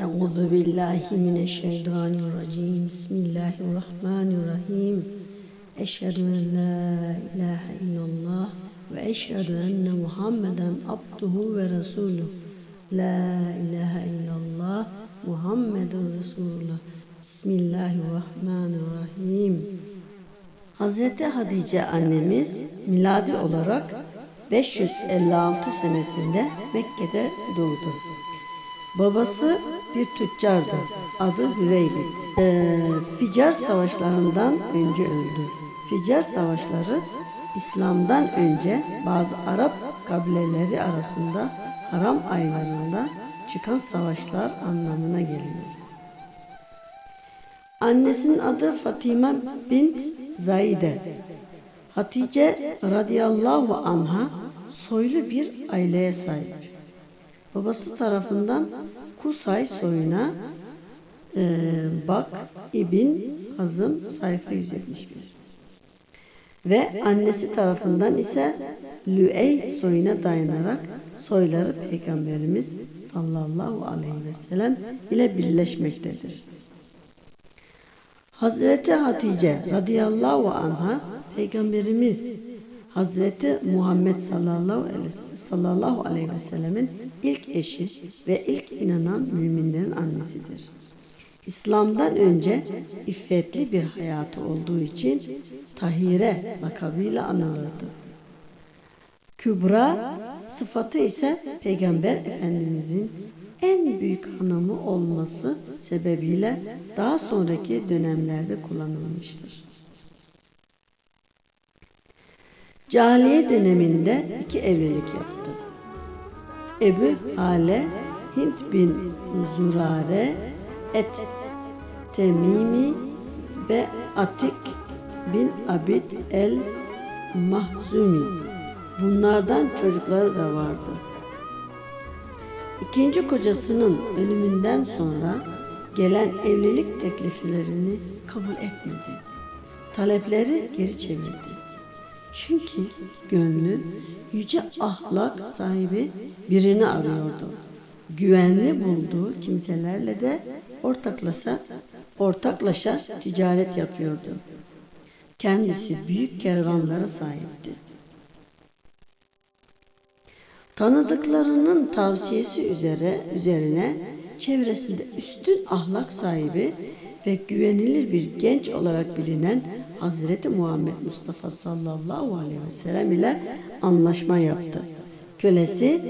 Euzu billahi mineşşeytanirracim. Bismillahirrahmanirrahim. Eşhedü en la ilahe illallah ve eşhedü enne Muhammeden abduhu ve resuluh. La ilahe illallah Muhammedun Resulullah. Bismillahirrahmanirrahim. Hazreti Hatice annemiz miladi olarak 556 senesinde Mekke'de doğdu. Babası bir tüccardı. Adı Hüveyli. Ee, Ficar savaşlarından önce öldü. Ficar savaşları İslam'dan önce bazı Arap kabileleri arasında haram aylarında çıkan savaşlar anlamına geliyor. Annesinin adı Fatima bint Zayide. Hatice radıyallahu anha soylu bir aileye sahip. Babası tarafından Kusay soyuna e, Bak İbn Hazım sayfa 171 ve annesi tarafından ise Lüey soyuna dayanarak soyları Peygamberimiz sallallahu aleyhi ve sellem ile birleşmektedir. Hazreti Hatice radıyallahu anha Peygamberimiz Hazreti Muhammed sallallahu aleyhi, ve sellemin ilk eşi ve ilk inanan müminlerin annesidir. İslam'dan önce iffetli bir hayatı olduğu için Tahire lakabıyla anılırdı. Kübra sıfatı ise Peygamber Efendimizin en büyük hanımı olması sebebiyle daha sonraki dönemlerde kullanılmıştır. Cahiliye döneminde iki evlilik yaptı. Ebu Hale Hint bin Zurare Et Temimi ve Atik bin Abid el Mahzumi. Bunlardan çocukları da vardı. İkinci kocasının ölümünden sonra gelen evlilik tekliflerini kabul etmedi. Talepleri geri çevirdi. Çünkü gönlü yüce ahlak sahibi birini arıyordu. Güvenli bulduğu kimselerle de ortaklaşa, ortaklaşa ticaret yapıyordu. Kendisi büyük kervanlara sahipti. Tanıdıklarının tavsiyesi üzere, üzerine çevresinde üstün ahlak sahibi ve güvenilir bir genç olarak bilinen Hazreti Muhammed Mustafa sallallahu aleyhi ve sellem ile anlaşma yaptı. Kölesi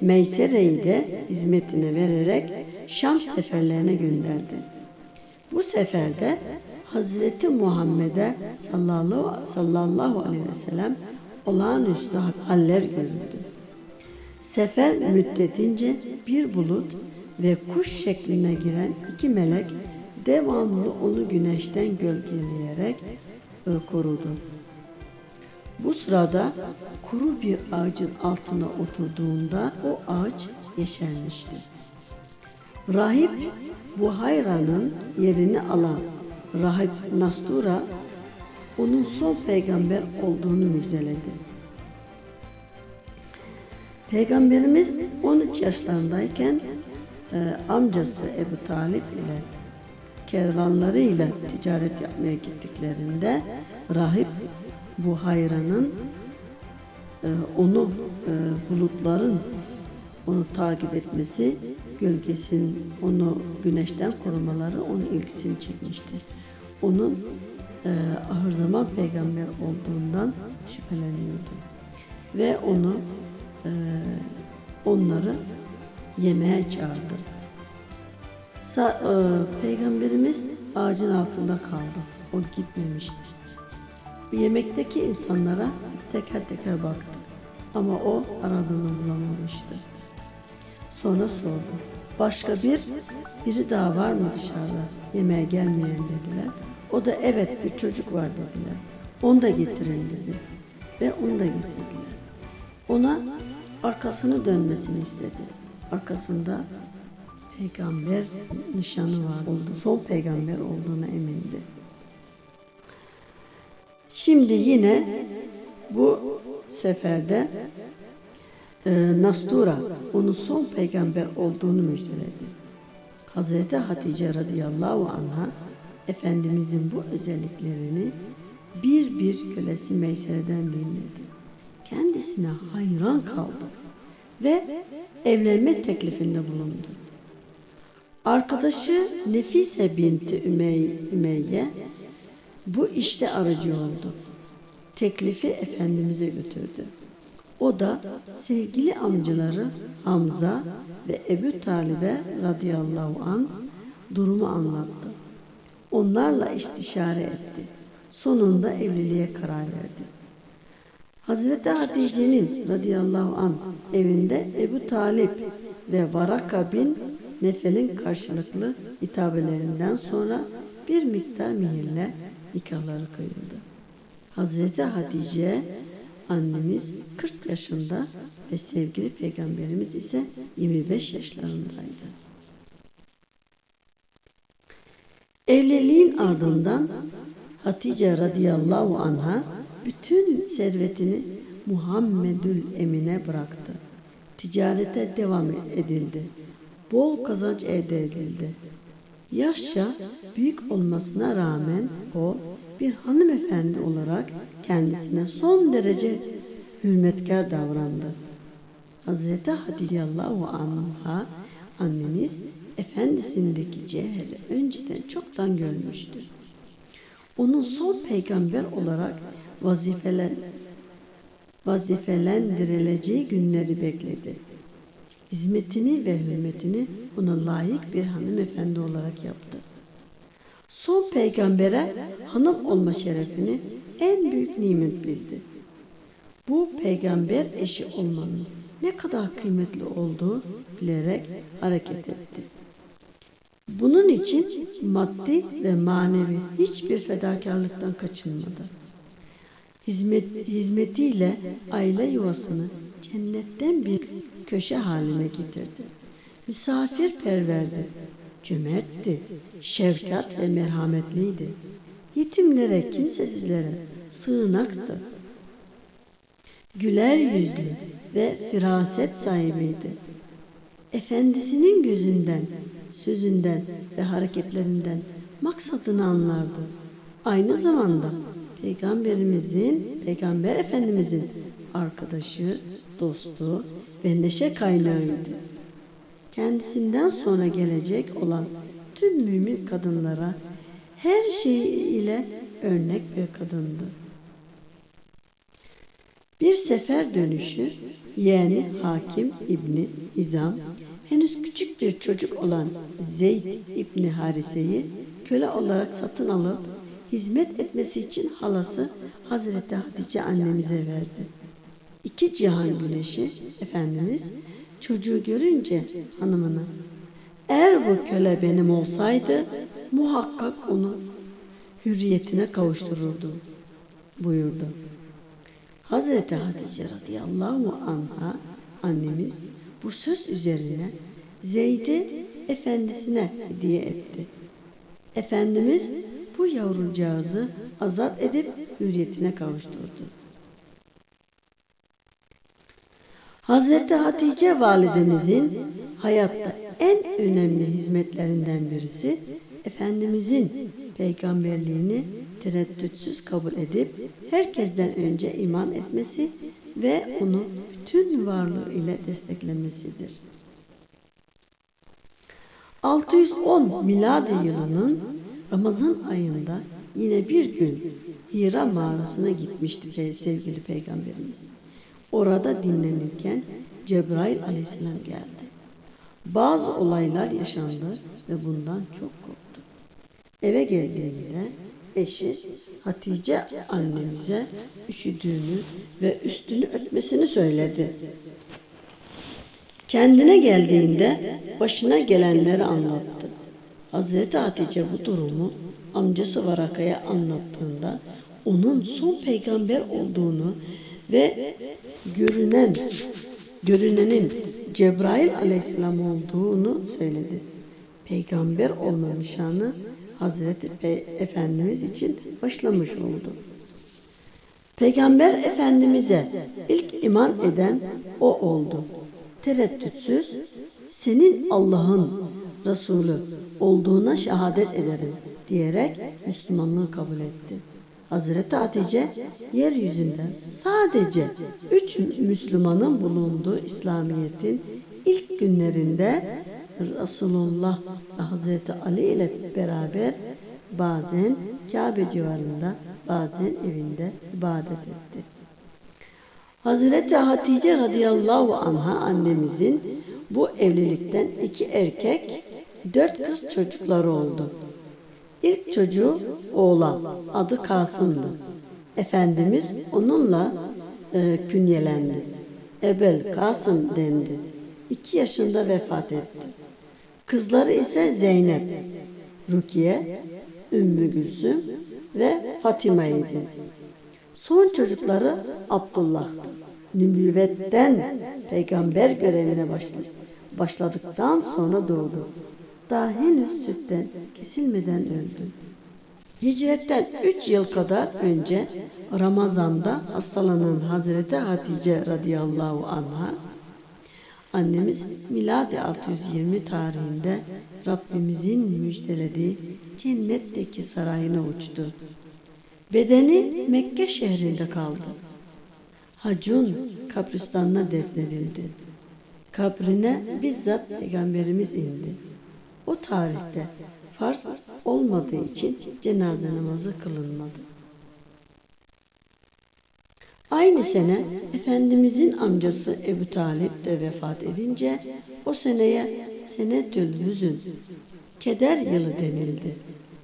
Meysere'yi de hizmetine vererek Şam seferlerine gönderdi. Bu seferde Hazreti Muhammed'e sallallahu, sallallahu aleyhi ve sellem olağanüstü haller görüldü. Sefer müddetince bir bulut ve kuş şekline giren iki melek devamlı onu güneşten gölgeleyerek korudu. Bu sırada kuru bir ağacın altına oturduğunda o ağaç yeşermişti. Rahip Buhayra'nın yerini alan Rahip Nastura onun son peygamber olduğunu müjdeledi. Peygamberimiz 13 yaşlarındayken e, amcası Ebu Talip ile kervanlarıyla ticaret yapmaya gittiklerinde rahip Buhayra'nın e, onu e, bulutların onu takip etmesi, gölgesin onu güneşten korumaları onun ilgisini çekmiştir. Onun e, ahır zaman peygamber olduğundan şüpheleniyordu. Ve onu e, onları yemeğe çağırdı. Sa e, Peygamberimiz ağacın altında kaldı. O gitmemiştir. Yemekteki insanlara teker teker baktı. Ama o aradığını bulamamıştı. Sonra sordu. Başka bir, biri daha var mı dışarıda? Yemeğe gelmeyen dediler. O da evet bir çocuk var dediler. Onu da getirin dedi. Ve onu da getirdiler. Ona arkasını dönmesini istedi. Arkasında peygamber nişanı var oldu. Son peygamber olduğuna emindi. Şimdi yine bu seferde e, Nastura onun son peygamber olduğunu müjdeledi. Hazreti Hatice radıyallahu anha Efendimizin bu özelliklerini bir bir kölesi Meysere'den dinledi. Kendisine hayran kaldı ve evlenme teklifinde bulundu. Arkadaşı Nefise binti Ümey, Ümeyye bu işte aracı oldu. Teklifi Efendimiz'e götürdü. O da sevgili amcaları Hamza ve Ebu Talib'e radıyallahu an durumu anlattı. Onlarla istişare etti. Sonunda evliliğe karar verdi. Hazreti Hatice'nin radıyallahu an evinde Ebu Talip ve Varaka bin Nefel'in karşılıklı hitabelerinden sonra bir miktar mihirle nikahları kıyıldı. Hazreti Hatice annemiz 40 yaşında ve sevgili peygamberimiz ise 25 yaşlarındaydı. Evliliğin ardından Hatice radıyallahu anha bütün servetini Muhammedül Emin'e bıraktı. Ticarete devam edildi. Bol kazanç elde edildi. Yaşça büyük olmasına rağmen o bir hanımefendi olarak kendisine son derece hürmetkar davrandı. Hazreti Hatice Allahu anha annemiz efendisindeki cevheri önceden çoktan görmüştü. Onun son peygamber olarak vazifelen, vazifelendirileceği günleri bekledi. Hizmetini ve hürmetini ona layık bir hanımefendi olarak yaptı. Son peygambere hanım olma şerefini en büyük nimet bildi. Bu peygamber eşi olmanın ne kadar kıymetli olduğu bilerek hareket etti. Bunun için maddi ve manevi hiçbir fedakarlıktan kaçınmadı. Hizmet, hizmetiyle aile yuvasını cennetten bir köşe haline getirdi. Misafirperverdi, cömertti, şefkat ve merhametliydi. Yetimlere, kimsesizlere sığınaktı. Güler yüzlü ve firaset sahibiydi. Efendisinin gözünden, sözünden ve hareketlerinden maksadını anlardı. Aynı zamanda Peygamberimizin, Peygamber Efendimizin arkadaşı, dostu ve neşe kaynağıydı. Kendisinden sonra gelecek olan tüm mümin kadınlara her şeyiyle örnek bir kadındı. Bir sefer dönüşü yeğeni Hakim İbni İzam henüz küçük bir çocuk olan Zeyd İbni Harise'yi köle olarak satın alıp hizmet etmesi için halası Hazreti Hatice annemize verdi. İki cihan güneşi Efendimiz çocuğu görünce hanımına eğer bu köle benim olsaydı muhakkak onu hürriyetine kavuştururdu buyurdu. Hazreti Hatice radıyallahu anha annemiz bu söz üzerine Zeyd'i efendisine hediye etti. Efendimiz bu yavrucağızı azat edip hürriyetine kavuşturdu. Hazreti Hatice validemizin hayatta en önemli hizmetlerinden birisi Efendimizin peygamberliğini tereddütsüz kabul edip herkesten önce iman etmesi ve onu bütün varlığı ile desteklemesidir. 610 miladi yılının Ramazan ayında yine bir gün Hira mağarasına gitmişti sevgili peygamberimiz. Orada dinlenirken Cebrail aleyhisselam geldi. Bazı olaylar yaşandı ve bundan çok korktu. Eve geldiğinde eşi Hatice annemize üşüdüğünü ve üstünü örtmesini söyledi. Kendine geldiğinde başına gelenleri anlattı. Hazreti Hatice bu durumu amcası Varaka'ya anlattığında onun son peygamber olduğunu ve görünen görünenin Cebrail aleyhisselam olduğunu söyledi. Peygamber olma nişanı Hazreti Pey Efendimiz için başlamış oldu. Peygamber Efendimiz'e ilk iman eden o oldu. Tereddütsüz senin Allah'ın Resulü olduğuna şehadet ederim diyerek Müslümanlığı kabul etti. Hazreti Hatice yeryüzünde sadece üç Müslümanın bulunduğu İslamiyet'in ilk günlerinde Resulullah ve Hazreti Ali ile beraber bazen Kabe civarında bazen evinde ibadet etti. Hazreti Hatice radıyallahu anha annemizin bu evlilikten iki erkek, dört kız çocukları oldu. İlk çocuğu oğlan, adı Kasım'dı. Efendimiz onunla e, künyelendi. Ebel Kasım dendi. İki yaşında vefat etti. Kızları ise Zeynep, Rukiye, Ümmü Gülsüm ve Fatima idi. Son çocukları Abdullah. Nübüvvetten peygamber görevine başladı. Başladıktan sonra doğdu. Daha henüz sütten kesilmeden öldü. Hicretten 3 yıl kadar önce Ramazan'da hastalanan Hazreti Hatice radıyallahu anha annemiz miladi 620 tarihinde Rabbimizin müjdelediği cennetteki sarayına uçtu. Bedeni Mekke şehrinde kaldı. Hacun kabristanına defnedildi. Kabrine bizzat Peygamberimiz indi. O tarihte farz olmadığı için cenaze namazı kılınmadı. Aynı sene Efendimizin amcası Ebu Talip de vefat edince o seneye senetül hüzün, keder yılı denildi.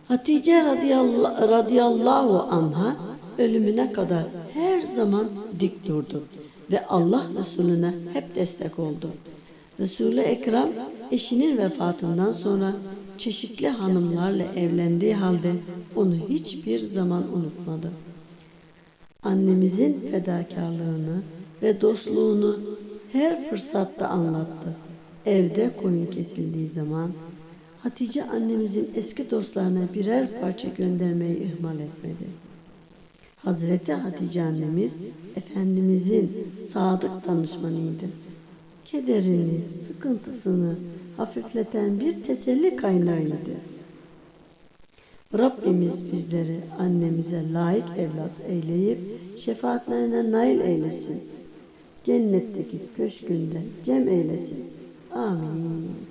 Hatice radıyallahu, radıyallahu anha ölümüne kadar her zaman dik durdu ve Allah Resulüne hep destek oldu. Resul-i Ekrem eşinin vefatından sonra çeşitli hanımlarla evlendiği halde onu hiçbir zaman unutmadı. Annemizin fedakarlığını ve dostluğunu her fırsatta anlattı. Evde koyun kesildiği zaman Hatice annemizin eski dostlarına birer parça göndermeyi ihmal etmedi. Hazreti Hatice annemiz Efendimizin sadık danışmanıydı. Kederini, sıkıntısını hafifleten bir teselli kaynağıydı. Rabbimiz bizleri annemize layık evlat eyleyip şefaatlerine nail eylesin. Cennetteki köşkünde cem eylesin. Amin.